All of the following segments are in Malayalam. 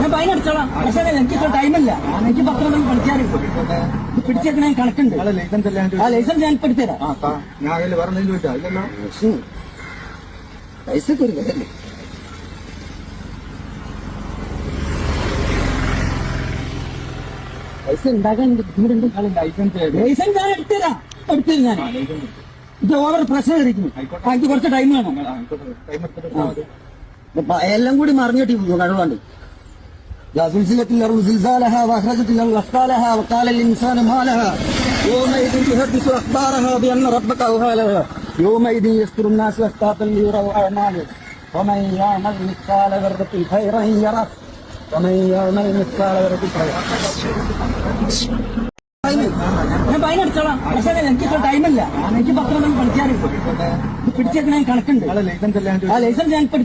ഞാൻ ഭയങ്കര അടിച്ചോളാം. പക്ഷേ എനിക്ക് ഇത്ര ടൈമില്ല എനിക്ക് പത്രം ഒന്നും പഠിക്കാറില്ല പിടിച്ചേക്കണേ കണക്കുണ്ട്. ആ ലൈസൻസ് ഞാൻ ഇപ്പൊ ലൈസൻസ് പൈസക്ക് പൈസ ഉണ്ടാക്കാൻ ലൈസൻസ് ഞാൻ എടുത്തുതരാം എടുത്തത് ഞാൻ. ഇത് ഓവർ പ്രശ്നം ഇരിക്കുന്നു എനിക്ക് കുറച്ച് ടൈം വേണം. എല്ലാം കൂടി മറിഞ്ഞിട്ട് കഴിവുണ്ട്. زلزلت الأرض زلزالها وأخرجت الأرض أثقالها وقال الإنسان ما لها يومئذ تحدث أخبارها بأن ربك أوحى لها يومئذ يصدر الناس أشتاتا ليروا أعمالهم ومن يعمل مثقال ذرة خيرا يره ومن يعمل مثقال ذرة خيرا ഞാൻ ഫൈൻ അടിച്ചോളാം പക്ഷേ എനിക്ക് ഇത്ര ടൈമില്ല എനിക്ക് പത്ത് മണി പഠിക്കാറുണ്ട് പിടിച്ചേക്കണേ കണക്കുണ്ട് നിങ്ങളെ ലൈസൻസ് എല്ലാം ആ ചോദിച്ചാ ലൈസൻസ് ഞാൻ ഇപ്പൊ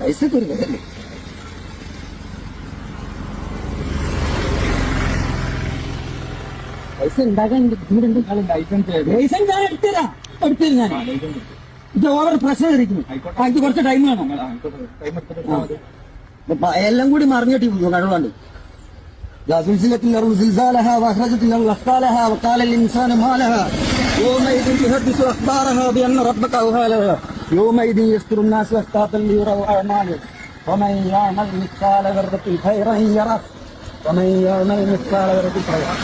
പൈസ ഒരു വിലല്ലേ പൈസ ഉണ്ടാക്കാൻ ബുദ്ധിമുട്ടുണ്ട് ലൈസൻസ് ലൈസൻസ് ഞാൻ എടുത്തുതരാം എടുത്തരും ഞാൻ ഇത് ഓവർ പ്രശ്നം ഇരിക്കുന്നു ആ, എനിക്ക് കുറച്ച് ടൈം വേണം ടൈം എടുത്തിട്ട് ഇട്ടാ മതി. ഇപ്പൊ എല്ലാം കൂടി മറിഞ്ഞിട്ട് കഴിവാണ്ട് إذا زلزلت الأرض زلزالها وأخرجت الأرض أثقالها وقال الإنسان ما لها يومئذ تحدث أخبارها بأن ربك أوحى لها يومئذ يصدر الناس أشتاتا ليروا أعمالهم ومن يعمل مثقال ذرة خيرا يره ومن يعمل مثقال ذرة خيرا